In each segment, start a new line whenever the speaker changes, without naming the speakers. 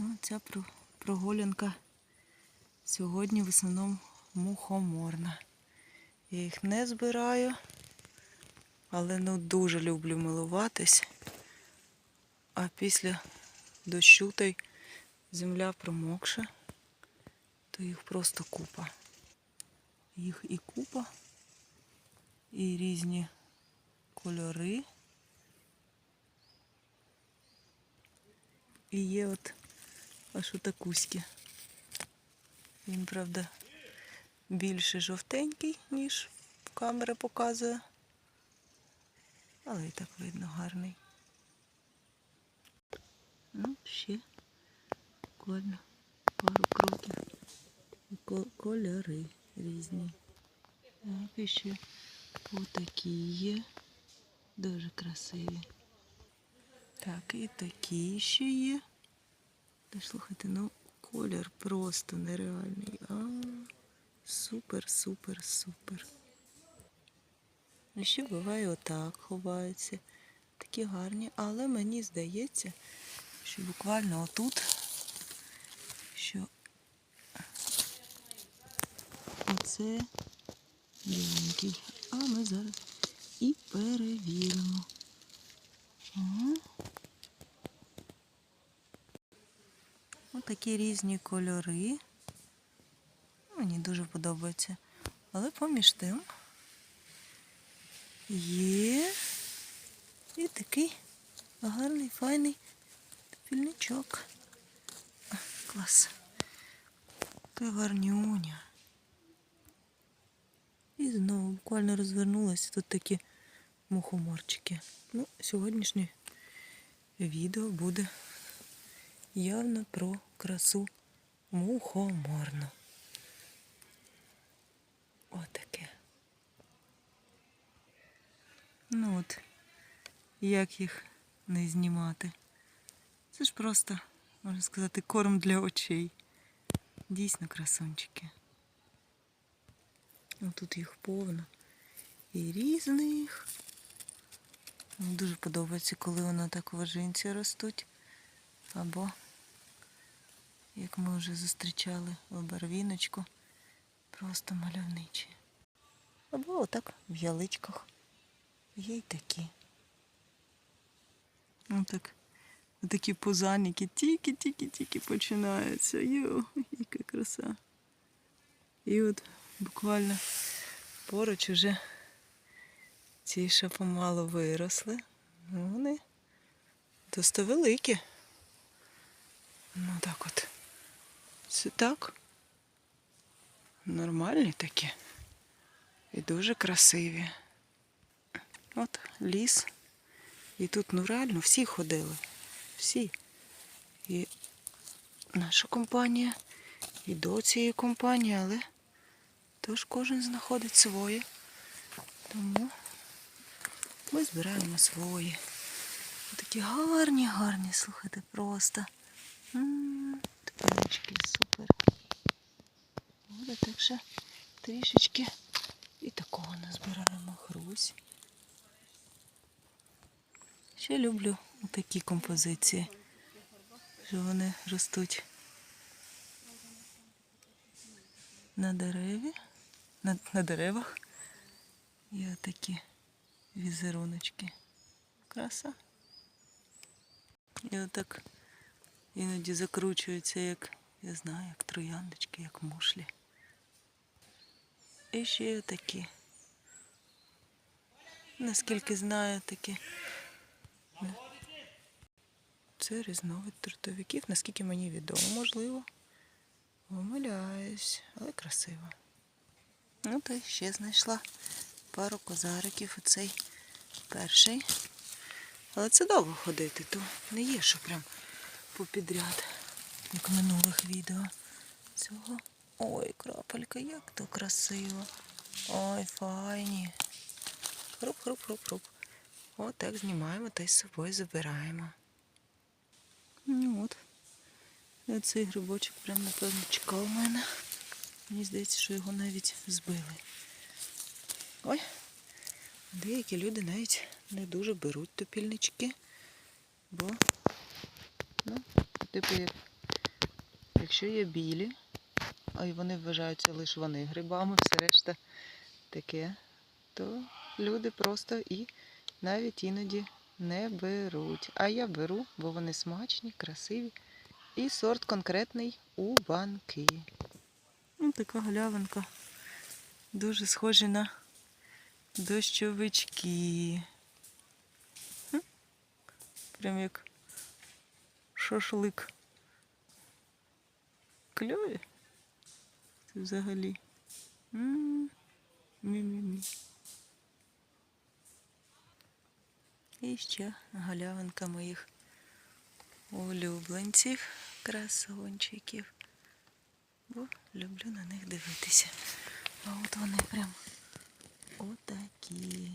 Ну, ця прогулянка сьогодні в основному мухоморна. Я їх не збираю, але ну дуже люблю милуватись. А після дощу та й земля промокша, то їх просто купа. Їх і купа, і різні кольори. І є от аж отакуськи. Він, правда, більше жовтенький, ніж камера показує. Але і так видно гарний. Ну, ще буквально пару кроків. Кольори різні. Так, і ще отакі є. Дуже красиві. Так, і такі ще є. Слухайте, ну колір просто нереальний. Супер, супер, супер. Ну, ще буває отак ховаються. Такі гарні, але мені здається, що буквально отут, що оце біленький. А ми зараз і перевіримо. Ага. Ось такі різні кольори. Мені дуже подобається. Але поміж тим є і такий гарний, файний пільничок. Клас. Яка гарнюня. І знову буквально розвернулася. Тут такі мухоморчики. Ну, сьогоднішнє відео буде явно про красу мухоморну. Отаке. Ну от, як їх не знімати. Це ж просто, можна сказати, корм для очей. Дійсно красунчики. Ну, тут їх повно. І різних. Дуже подобається, коли вони так в вожинці ростуть. Або, як ми вже зустрічали в барвіночку, просто мальовничі. Або отак в яличках. Є й такі. Отак. Такі пузаніки тільки-тільки-тільки починаються. Йо, яка краса. І от буквально поруч уже ці ще помало виросли. Ну, Вони досить великі. Ну так от. Це так. Нормальні такі. І дуже красиві. От ліс. І тут ну реально всі ходили. Всі. І наша компанія, і до цієї компанії, але тож кожен знаходить своє. Тому ми збираємо свої. Такі гарні, гарні, слухайте, просто. М, Тепленечки, супер. Буде так ще трішечки і такого назбираємо хрусь. Ще люблю такі композиції, що вони ростуть на дереві, на, на деревах. І отакі візеруночки. Краса. І отак іноді закручуються, як, я знаю, як трояндочки, як мушлі. І ще такі. Наскільки знаю, такі. Це різновид трутовиків, наскільки мені відомо, можливо. Помиляюсь, але красиво. Ну, то ще знайшла пару козариків. Оцей перший. Але це довго ходити, то не є, що прям попідряд, як в минулих відео. Цього. Ой, крапелька, як то красиво. Ой, файні. Хруп-хруп-хруп-хруп. От так знімаємо та й з собою забираємо. Ну от. І Оцей грибочок прям напевно чекав мене. Мені здається, що його навіть збили. Ой, деякі люди навіть не дуже беруть топільнички, бо, ну, типу як Якщо є білі, а й вони вважаються лише вони грибами, все решта таке, то люди просто і навіть іноді не беруть. А я беру, бо вони смачні, красиві. І сорт конкретний у банки. Ось така галявинка. Дуже схожі на дощовички. Прям як шашлик. Кльові. Це взагалі. Мі-мі-мі. І ще галявинка моїх улюбленців, красончиків. Бо люблю на них дивитися. А от вони прям отакі.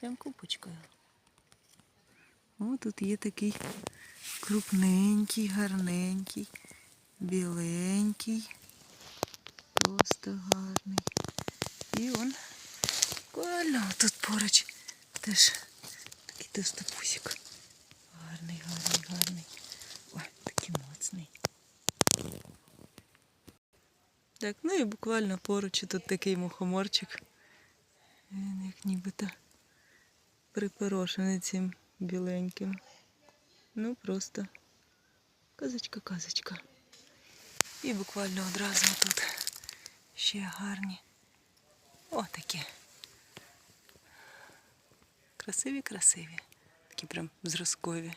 Прям купочкою. О, тут є такий крупненький, гарненький, біленький, просто гарний. І он буквально тут поруч теж такий товстопусик. Гарний, гарний, гарний. Ой, такий моцний. Так, ну і буквально поруч тут такий мухоморчик. Він як нібито припорошений цим біленьким. Ну просто казочка, казочка. І буквально одразу тут ще гарні. О, такі. Красиві, красиві. Такі прям зразкові.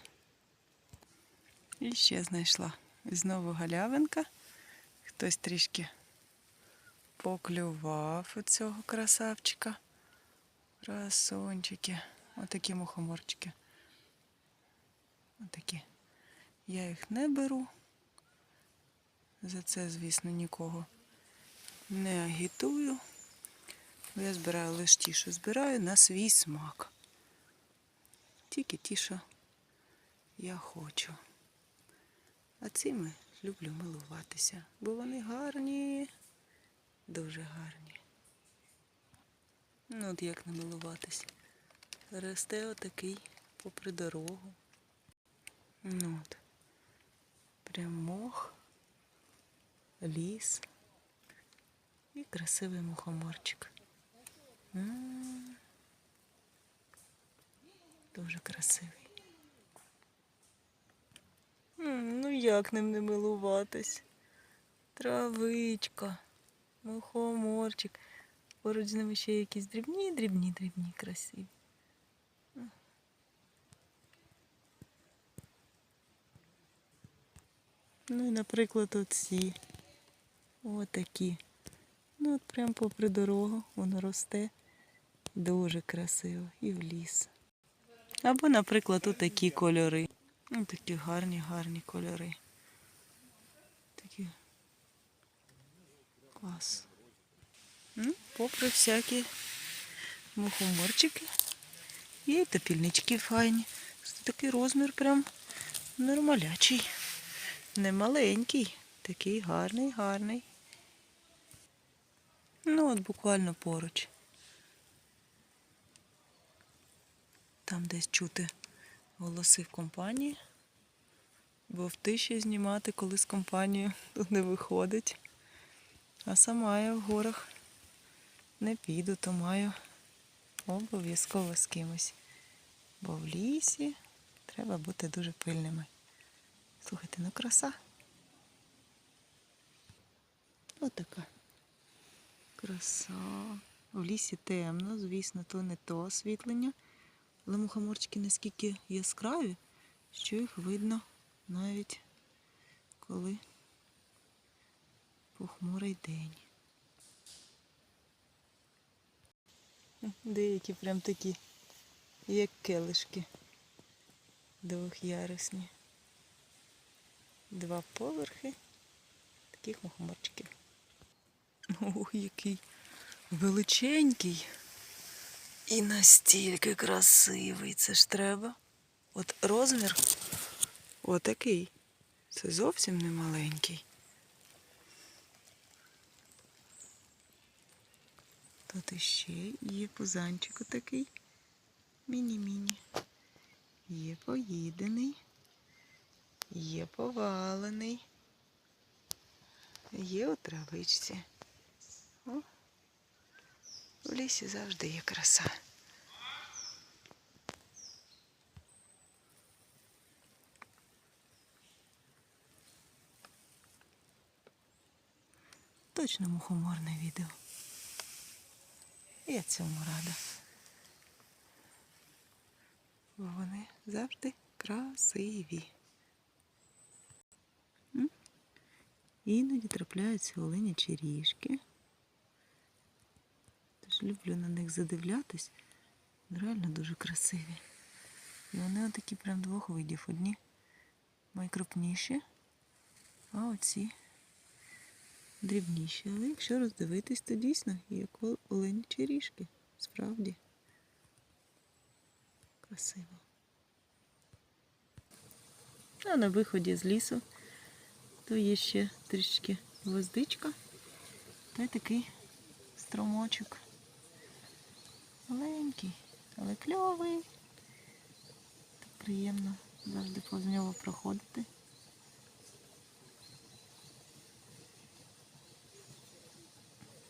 І ще знайшла. Знову галявинка. Хтось трішки поклював у цього красавчика. Красончики. Отакі мухоморчики. Отакі. Я їх не беру. За це, звісно, нікого не агітую. Я збираю лише ті, що збираю на свій смак. Тільки ті, що я хочу. А цими люблю милуватися, бо вони гарні, дуже гарні. Ну от як не милуватись. Росте отакий попри дорогу. Ну от. Прям мох, ліс і красивий мухоморчик. М. Дуже красивий. М, Ну як ним не милуватись? Травичка, мухоморчик. Поруч з ними ще якісь дрібні, дрібні, дрібні, красиві. Ну і, наприклад, оці. Отакі. Ну, от прямо попри дорогу воно росте. Дуже красиво. І в ліс. Або, наприклад, тут такі кольори. Ну, такі гарні, гарні кольори. Такі. Клас. Ну, попри всякі мухоморчики. Є і топільнички файні. Такий розмір прям нормалячий. Не маленький. Такий гарний, гарний. Ну, от буквально поруч. Там десь чути голоси в компанії. Бо в тиші знімати, коли з компанією тут не виходить. А сама я в горах не піду, то маю обов'язково з кимось. Бо в лісі треба бути дуже пильними. Слухайте, ну краса. Отака. Краса. В лісі темно, звісно, то не то освітлення. Але мухоморчики наскільки яскраві, що їх видно навіть коли похмурий день. Деякі прям такі, як келишки двохярусні. Два поверхи таких мухоморчиків. Ох, який величенький. І настільки красивий. Це ж треба. От розмір отакий. Це зовсім не маленький. Тут іще є пузанчик отакий. Міні-міні. Є поїдений. Є повалений. є у травичці. О, в лісі завжди є краса. Точно мухоморне відео. Я цьому рада. Бо вони завжди красиві. Іноді трапляються оленячі ріжки. Тож люблю на них задивлятись. Реально дуже красиві. І вони отакі прям двох видів. Одні найкрупніші, а оці дрібніші. Але якщо роздивитись, то дійсно як оленячі ріжки. Справді. Красиво. А на виході з лісу то є ще трішки гвоздичка. Та й такий струмочок. Маленький, але кльовий. Так приємно завжди повз нього проходити.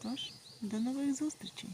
Тож, до нових зустрічей!